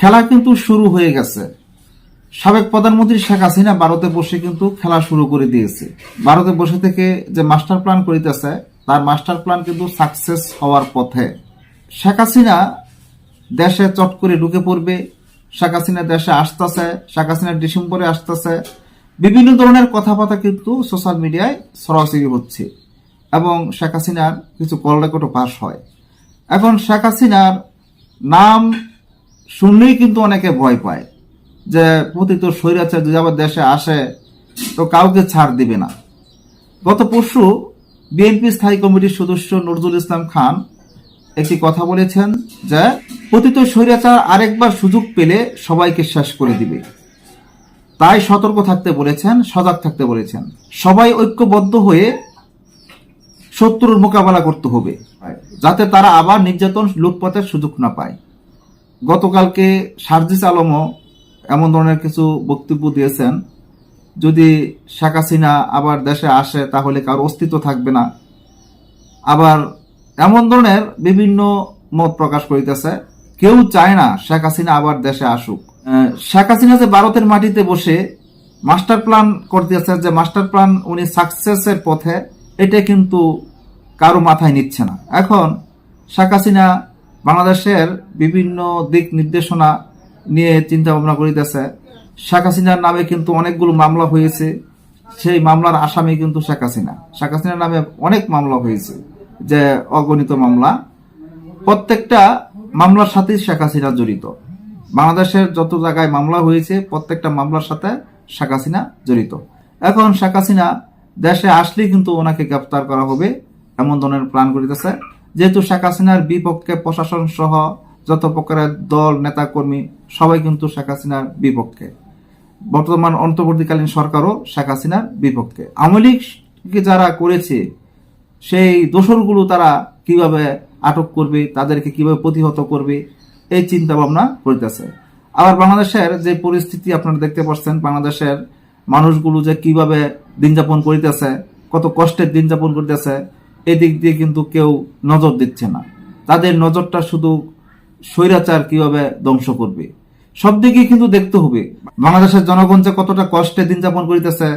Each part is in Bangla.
খেলা কিন্তু শুরু হয়ে গেছে। সাবেক প্রধানমন্ত্রী শেখ হাসিনা ভারতে বসে কিন্তু খেলা শুরু করে দিয়েছে। ভারতে বসে থেকে যে মাস্টার প্ল্যান করিতেছে, তার মাস্টার প্ল্যান কিন্তু সাকসেস হওয়ার পথে। শেখ হাসিনা দেশে চট করে ঢুকে পড়বে, শেখ হাসিনা দেশে আসতেছে, শেখ হাসিনা ডিসেম্বরে আসতেছে। বিভিন্ন ধরনের কথাবার্তা কিন্তু সোশ্যাল মিডিয়ায় সরাসরি হচ্ছে এবং শেখ হাসিনার কিছু কল রেকর্ডও পাস হয়। এখন শেখ হাসিনার নাম শুনলেই কিন্তু অনেকে ভয় পায় যে পতিত স্বৈরাচার যদি আবার দেশে আসে, তো কাউকে ছাড় দিবে না। গত পরশু বিএনপি স্থায়ী কমিটির সদস্য নজরুল ইসলাম খান একটি কথা বলেছেন যে পতিত স্বৈরাচার আরেকবার সুযোগ পেলে সবাইকে শেষ করে দিবে। তাই সতর্ক থাকতে বলেছেন, সজাগ থাকতে বলেছেন। সবাই ঐক্যবদ্ধ হয়ে শত্রুর মোকাবেলা করতে হবে, যাতে তারা আবার নির্যাতন, লুটপাতের সুযোগ না পায়। গতকালকে সার্জিস আলমও এমন ধরনের কিছু বক্তব্য দিয়েছেন। যদি শেখ হাসিনা আবার দেশে আসে, তাহলে কারও অস্তিত্ব থাকবে না? আবার এমন ধরনের বিভিন্ন মত প্রকাশ করিতেছে। কেউ চায় না শেখ হাসিনা আবার দেশে আসুক। শেখ হাসিনা যে ভারতের মাটিতে বসে মাস্টার প্ল্যান করতেছে যে মাস্টার প্ল্যান উনি সাকসেসের পথে, এটা কিন্তু কারও মাথায় নিচ্ছে না। এখন শেখ হাসিনা বাংলাদেশের বিভিন্ন দিক নির্দেশনা নিয়ে চিন্তা ভাবনা করিতেছে। শেখ হাসিনার নামে কিন্তু অনেকগুলো মামলা হয়েছে। সেই মামলার আসামি কিন্তু শেখ হাসিনা। শেখ হাসিনার নামে অনেক মামলা হয়েছে, যে অগণিত মামলা। প্রত্যেকটা মামলার সাথেই শেখ হাসিনা জড়িত। বাংলাদেশের যত জায়গায় মামলা হয়েছে, প্রত্যেকটা মামলার সাথে শেখ হাসিনা জড়িত। এখন শেখ হাসিনা দেশে আসলেই কিন্তু ওনাকে গ্রেপ্তার করা হবে, এমন ধরনের প্ল্যান করিতেছে। যেহেতু শেখ হাসিনার বিপক্ষে প্রশাসন সহ যত প্রকারের দল, নেতাকর্মী, সবাই কিন্তু শেখ হাসিনার বিপক্ষে। বর্তমান অন্তর্বর্তীকালীন সরকারও শেখ হাসিনার বিপক্ষে। আওয়ামী যারা করেছে, সেই দোষরগুলো তারা কীভাবে আটক করবে, তাদেরকে কীভাবে প্রতিহত করবে, এই চিন্তা ভাবনা করিতেছে। আবার বাংলাদেশের যে পরিস্থিতি আপনারা দেখতে পাচ্ছেন, বাংলাদেশের মানুষগুলো যে কীভাবে দিন যাপন করিতেছে, কত কষ্টের দিন যাপন করতেছে এদিক দিয়ে কিন্তু কেউ নজর দিচ্ছে না। তাদের নজরটা শুধু স্বৈরাচার কীভাবে ধ্বংস করবে? সব দিকেই কিন্তু দেখতে হবে। বাংলাদেশের জনগণ যে কতটা কষ্টে দিন যাপন করিতেছে,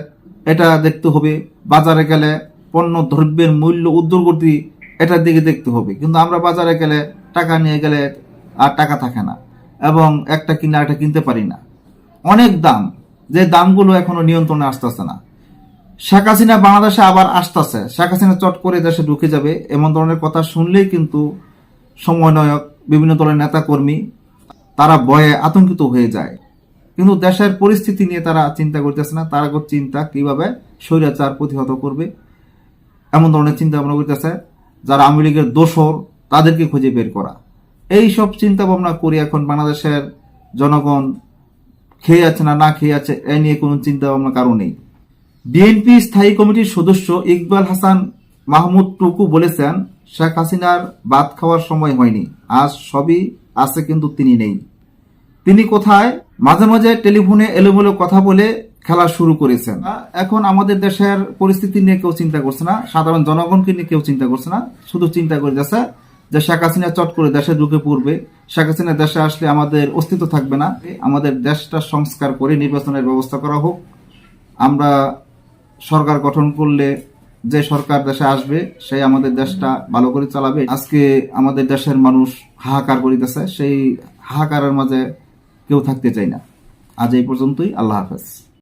এটা দেখতে হবে। বাজারে গেলে পণ্য দ্রব্যের মূল্য উদ্যোগতি এটার দিকে দেখতে হবে। কিন্তু আমরা বাজারে গেলে টাকা নিয়ে গেলে আর টাকা থাকে না এবং একটা কিনা একটা কিনতে পারি না। অনেক দাম, যে দামগুলো এখনও নিয়ন্ত্রণে আসতেছে না। শেখ হাসিনা বাংলাদেশে আবার আসতেছে। শেখ হাসিনা চট করে দেশে ঢুকে যাবে এমন ধরনের কথা শুনলেই কিন্তু সমন্বয়ক, বিভিন্ন দলের নেতা কর্মী তারা ভয়ে আতঙ্কিত হয়ে যায়। কিন্তু দেশের পরিস্থিতি নিয়ে তারা চিন্তা করতেছে না। তারা চিন্তা কীভাবে স্বৈরাচার প্রতিহত করবে, এমন ধরনের চিন্তা ভাবনা করতেছে যারা আওয়ামী লীগের দোষর, তাদেরকে খুঁজে বের করা। এই সব চিন্তা ভাবনা করে এখন বাংলাদেশের জনগণ খেয়ে আছে না না খেয়ে আছে, এ নিয়ে কোনো চিন্তা ভাবনা কারও নেই। বিএনপি স্থায়ী কমিটির সদস্য ইকবাল হাসান মাহমুদ টুকু বলেছেন, শেখ হাসিনার ভাত খাওয়ার সময় হয়নি, আজ সবই আছে কিন্তু তিনি নেই। তিনি কোথায়? মাঝে মাঝে টেলিফোনে এলোমেলো কথা বলে খেলা শুরু করেছেন। এখন আমাদের দেশের পরিস্থিতি নিয়ে কেউ চিন্তা করছে না, সাধারণ জনগণকে নিয়ে কেউ চিন্তা করছে না, শুধু চিন্তা করে যাচ্ছে যে শেখ হাসিনা চট করে দেশে ঢুকে পড়বে, শেখ হাসিনা দেশে আসলে আমাদের অস্তিত্ব থাকবে না, আমাদের দেশটা সংস্কার করে নির্বাচনের ব্যবস্থা করা হোক, আমরা সরকার গঠন করলে যে সরকার দেশে আসবে, সেই আমাদের দেশটা ভালো করে চালাবে। আজকে আমাদের দেশের মানুষ হাহাকার করিতেছে, সেই হাহাকারের মাঝে কেউ থাকতে চায় না। আজ এই পর্যন্তই, আল্লাহ হাফেজ।